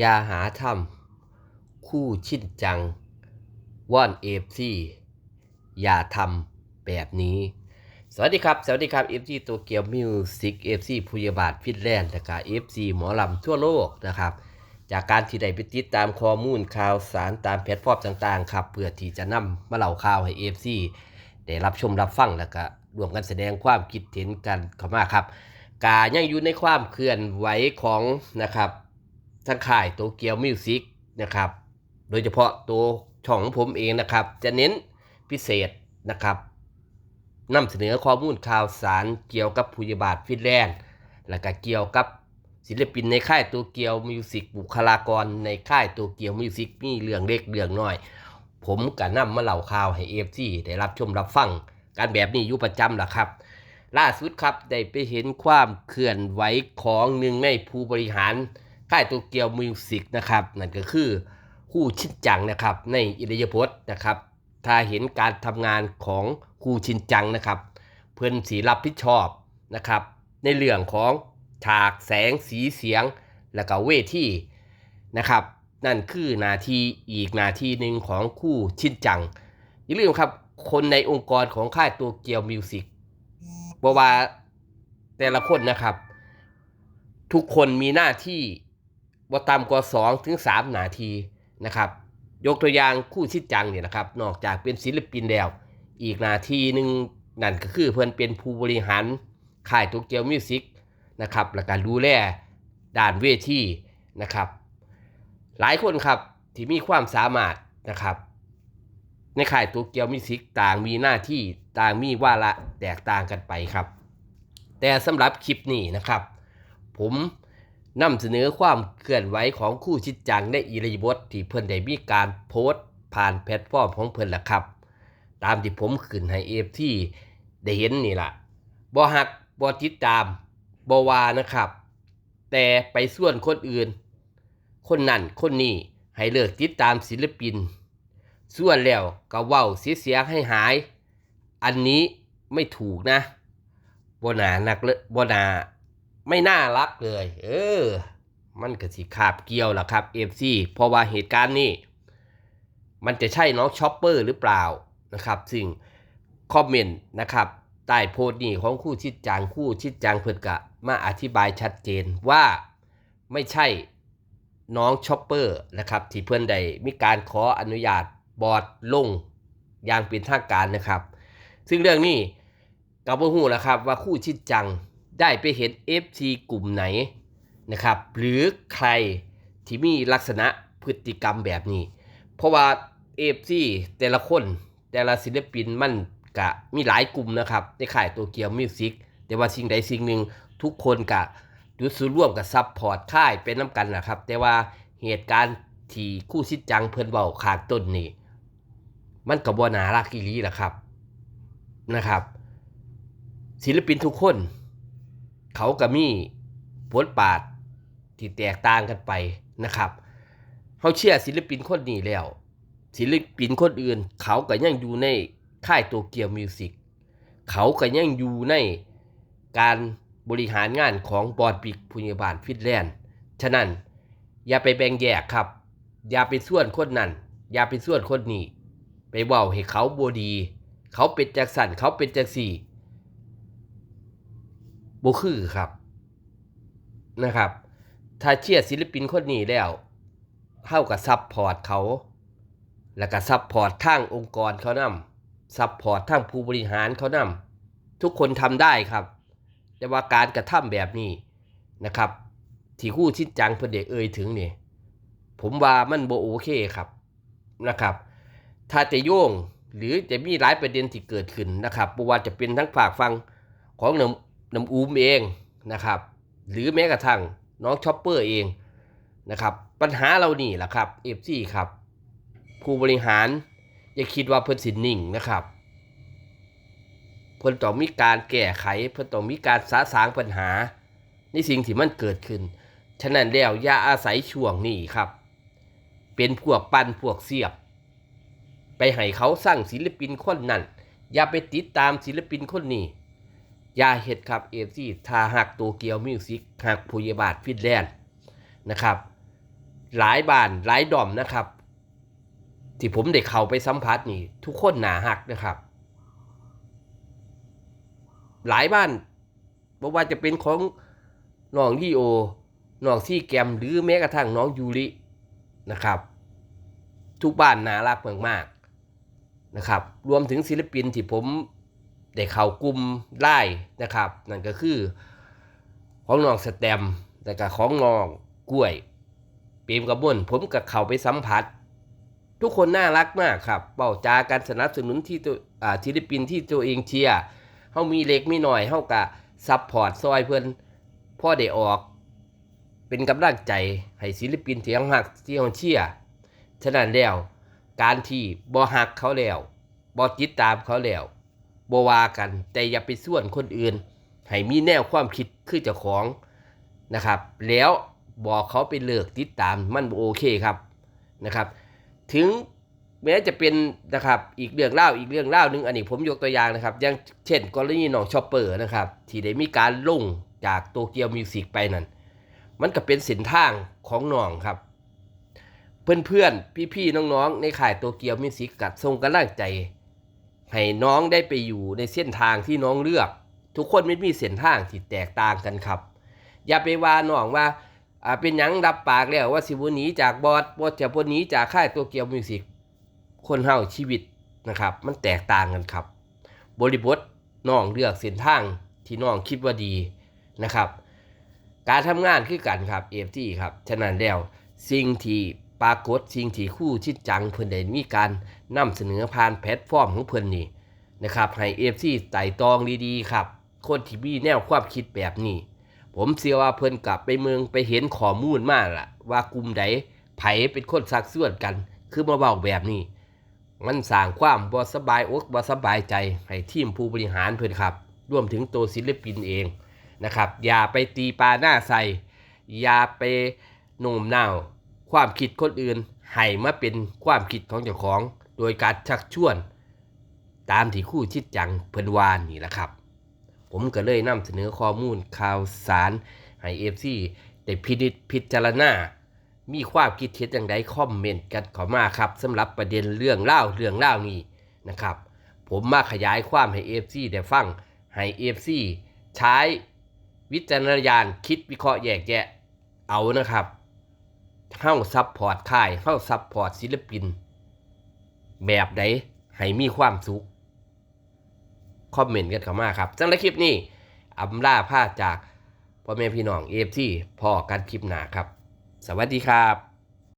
ยาหาทำคู่ชินจัง ว่อนเอฟซีอย่าทำแบบนี้ สวัสดีครับ สวัสดีครับเอฟซีตัวเกียวมิวสิกเอฟซีพยาบาทฟินแลนด์นะครับเอฟซีหมอลำทั่วโลกนะครับ จากการที่ได้ไปติดตามข้อมูลข่าวสารตามแพลตฟอร์มต่างๆครับ เพื่อที่จะนำมาเล่าข่าวให้เอฟซีได้รับชมรับฟังแล้วก็รวมกันแสดงความคิดเห็นกันเข้ามาครับกายังอยู่ในความเคลื่อนไหวของนะครับ ทางค่ายโตเกียวมิวสิกนะครับ โดยเฉพาะตัวช่องของผมเองนะครับ จะเน้นพิเศษนะครับนำเสนอข้อมูลข่าวสารเกี่ยวกับผู้ยาบาทฟินแลนด์ และก็เกี่ยวกับศิลปินในค่ายโตเกียวมิวสิกบุคลากรในค่ายโตเกียวมิวสิกมีเรื่องเล็กเรื่องน้อย ผมก็นำมาเล่าข่าวให้เอฟซีได้รับชมรับฟังการแบบนี้อยู่ประจำล่ะครับ ล่าสุดครับได้ไปเห็นความเคลื่อนไหวของหนึ่งในผู้บริหาร ค่ายโตเกียวมิวสิกนะครับนั่นก็คือคู่ชินจังนะครับในอิริยาบถนะครับ ถ้าเห็นการทำงานของคู่ชินจังนะครับ เพื่อนสีรับผิดชอบนะครับ ในเรื่องของฉากแสงสีเสียงและก็เวทีนะครับ นั่นคือหนาทีอีกหนาทีหนึ่งของคู่ชินจัง อย่าลืมครับคนในองค์กรของค่ายโตเกียวมิวสิกเพราะว่าแต่ละคนนะครับ ทุกคนมีหน้าที่ บ่ต่ำกว่า2ถึง3นาทีนะครับ ยกตัวอย่างคู่ชิดจังเนี่ยนะครับ นอกจากเป็นศิลปินแล้ว อีกนาทีหนึ่งนั่นก็คือเพื่อนเป็นผู้บริหารค่ายโตเกียวมิวสิกนะครับและการดูแลด้านเวทีนะครับ หลายคนครับที่มีความสามารถนะครับในค่ายโตเกียวมิวสิกต่างมีหน้าที่ต่างมีวาระแตกต่างกันไปครับ แต่สำหรับคลิปนี้นะครับ ผม นำเสนอความเคลื่อนไหวของคู่ชิดจังในอิริยาบถที่เพิ่นได้มีการโพสต์ ผ่านแพลตฟอร์มของเพิ่นล่ะครับ ตามที่ผมขึ้นให้เอฟที่ได้เห็นนี่ล่ะบ่หักบ่ติดตามบ่วานะครับ แต่ไปส่วนคนอื่น คนนั่นคนนี้ให้เลิกติดตามศิลปิน ส่วนแล้วก็เว้าเสียเสียให้หาย อันนี้ไม่ถูกนะบนาหนักเลยบนา ไม่น่ารักเลย เออ มันก็สิขาบเกี่ยวล่ะครับเอฟซีเพราะว่าเหตุการณ์นี้ มันจะใช่น้องช็อปเปอร์หรือเปล่านะครับซึ่งคอมเมนต์นะครับใต้โพสต์นี้ของคู่ชิดจังคู่ชิดจังเพิ่นกะมาอธิบายชัดเจนว่าไม่ใช่น้องช็อปเปอร์นะครับที่เพื่อนใดมีการขออนุญาตบอร์ดลงอย่างเป็นทางการนะครับ ซึ่งเรื่องนี้กับบ่ฮู้แล้วครับว่าคู่ชิดจัง ได้ไปเห็น FC กลุ่มไหนนะครับ หรือใครที่มีลักษณะพฤติกรรมแบบนี้ เพราะว่า FC แต่ละคนแต่ละศิลปินมันกะมีหลายกลุ่มนะครับในข่ายตัวเกียวมิวสิกแต่ว่าสิ่งใดสิ่งหนึ่งทุกคนกะจุดสูร่วมกับซับพอร์ตค่ายเป็นน้ำกันนะครับ แต่ว่าเหตุการณ์ที่คู่ชิดจังเพิ่นเบาขางต้นนี่มันกับบนารักอีหลีแหละครับนะครับ ศิลปินทุกคน เขาก็มีบทบาทที่แตกต่างกันไปนะครับเขาเชื่อศิลปินคนนี้แล้ว ศิลปินคนอื่น เขาก็ยังอยู่ในค่ายโตเกียวมิวสิกเขาก็ยังอยู่ในการบริหารงานของบอดบิกพุญบาลฟินแลนด์ ฉะนั้นอย่าไปแบ่งแยกครับ อย่าไปส่วนคนนั้น อย่าไปส่วนคนนี้ ไปเว้าให้เขาบดี เขาเป็นจักสันเขาเป็นจักสี่ บ่คือครับนะครับ ถ้าเชียร์ศิลปินคนนี้แล้วเท่ากับซับพอร์ตเขา แล้วก็ซับพอร์ตทางองค์กรเขานำซับพอร์ตทางผู้บริหารเขานำทุกคนทำได้ครับ แต่ว่าการกระทำแบบนี้นะครับ ที่คู่ชิดจังเพื่อเด็กเอ่ยถึงนี่ผมว่ามันโบโอเคครับนะครับ ถ้าจะโยงหรือจะมีหลายประเด็นที่เกิดขึ้นนะครับบว่าจะเป็นทั้งฝากฟังของ น้ำอูมเองนะครับ หรือแม้กระทั่งน้องช็อปเปอร์เองนะครับ ปัญหาเรานี่แหละครับเอฟซีครับ ผู้บริหารอย่าคิดว่าเพิ่นสินิ่งนะครับ เพิ่นต้องมีการแก้ไข เพิ่นต้องมีการสาสางปัญหา ในสิ่งที่มันเกิดขึ้น ฉะนั้นแล้วอย่าอาศัยช่วงนี้ครับ เป็นพวกปั้นพวกเสียบ ไปให้เขาสร้างศิลปินคนนั้นอย่าไปติดตามศิลปินคนนี้ ย่าเฮ็ดครับเอฟซีถ้าหักโตเกียวมิวสิกหักพยาบาทฟินแลนด์นะครับ หลายบ้านหลายดอมนะครับ ที่ผมได้เข้าไปสัมผัสนี่ ทุกคนหนาหักนะครับ หลายบ้านบอกว่าจะเป็นของน้องลีโอน้องซี่แกมหรือแม้กระทั่งน้องยูรินะครับ ทุกบ้านน่ารักมากๆนะครับ รวมถึงศิลปินที่ผม ได้เข้ากลุ่มไล่นะครับ นั่นก็คือ ของน้องสแตมแล้วก็ของน้องกล้วยเปรมกระบวนผมกับเขาไปสัมผัส ทุกคนน่ารักมากครับเป่าจาการสนับสนุนที่ตัวอ่าศิลปินที่ตัวเองเชียร์เฮามีเล็กมีหน่อยเฮากะซัพพอร์ตซอยเพื่อนพ่อได้ออก เป็นกำลังใจให้ศิลปินที่ยังหักที่ยังเชียร์ฉะนั้นแล้วการที่บ่หักเขาแล้วบ่ติดตามเขาแล้ว บวากัน แต่อย่าไปส่วนคนอื่น ให้มีแนวความคิดคือเจ้าของนะครับ แล้วบอกเขาไปเลิกติดตามมันโอเคครับนะครับ ถึงแม้จะเป็นนะครับอีกเรื่องเล่าอีกเรื่องเล่าหนึงอันนี้ผมยกตัวอย่างนะครับ อย่างเช่นกรณีน้องชอปเปอร์นะครับ ที่ได้มีการลงจากโตเกียวมิวสิกไปนั่นมันก็เป็นเส้นทางของน้องครับ เพื่อนๆ พี่ๆ น้องๆ ในข่ายโตเกียวมิวสิกกัดทรงกำลังใจ ให้น้องได้ไปอยู่ในเส้นทางที่น้องเลือก ทุกคนไม่มีเส้นทางที่แตกต่างกันครับ อย่าไปว่าน้องว่าเป็นยังรับปากแล้วว่าสิบหนีจากบอสบอสจะบหนีจากค่ายโตเกียวมิวสิกคนเฮาชีวิตนะครับ มันแตกต่างกันครับ บริบทน้องเลือกเส้นทางที่น้องคิดว่าดีนะครับ การทำงานคือกันครับเอฟทีครับ ฉะนั้นแล้วสิ่งที่ ปรากฏสิ่งที่คู่ชิดจังเพิ่นได้มีการนำเสนอผ่านแพลตฟอร์มของเพิ่นนี่นะครับให้เอฟซีไต่ตองดีๆครับ คนที่มีแนวความคิดแบบนี้ ผมเชื่อว่าเพิ่นกลับไปเมืองไปเห็นข้อมูลมาล่ะ ว่ากลุ่มใดไผเป็นคนสักส่วนกัน คือมาเว้าแบบนี้ มันสร้างความบ่สบายอกบ่สบายใจให้ทีมผู้บริหารเพิ่นครับ รวมถึงตัวศิลปินเองนะครับ อย่าไปตีปลาหน้าใส่อย่าไปโน้มน้าว ความคิดคนอื่นให้มาเป็นความคิดของเจ้าของ โดยการชักชวน ตามที่คู่ชิดจังเพิ่นวานนี่แหละครับ ผมก็เลยนำเสนอข้อมูลข่าวสารให้เอฟซีได้พินิจพิจารณา มีความคิดเห็นอย่างไรคอมเมนต์กันเข้ามาครับสำหรับประเด็นเรื่องเล่าเรื่องเล่านี้นะครับ ผมมาขยายความให้เอฟซีได้ฟังให้เอฟซีใช้วิจารณญาณคิดวิเคราะห์แยกแยะเอานะครับ เข้าซับพอร์ตค่ายเข้าซับพอร์ตศิลปิน แบบใดให้มีความสุข คอมเมนต์กันเข้ามาครับสำหรับคลิปนี้อำลาผ้าจากพ่อแม่พี่น้องเอฟที่พอกันคลิปหนาครับ สวัสดีครับ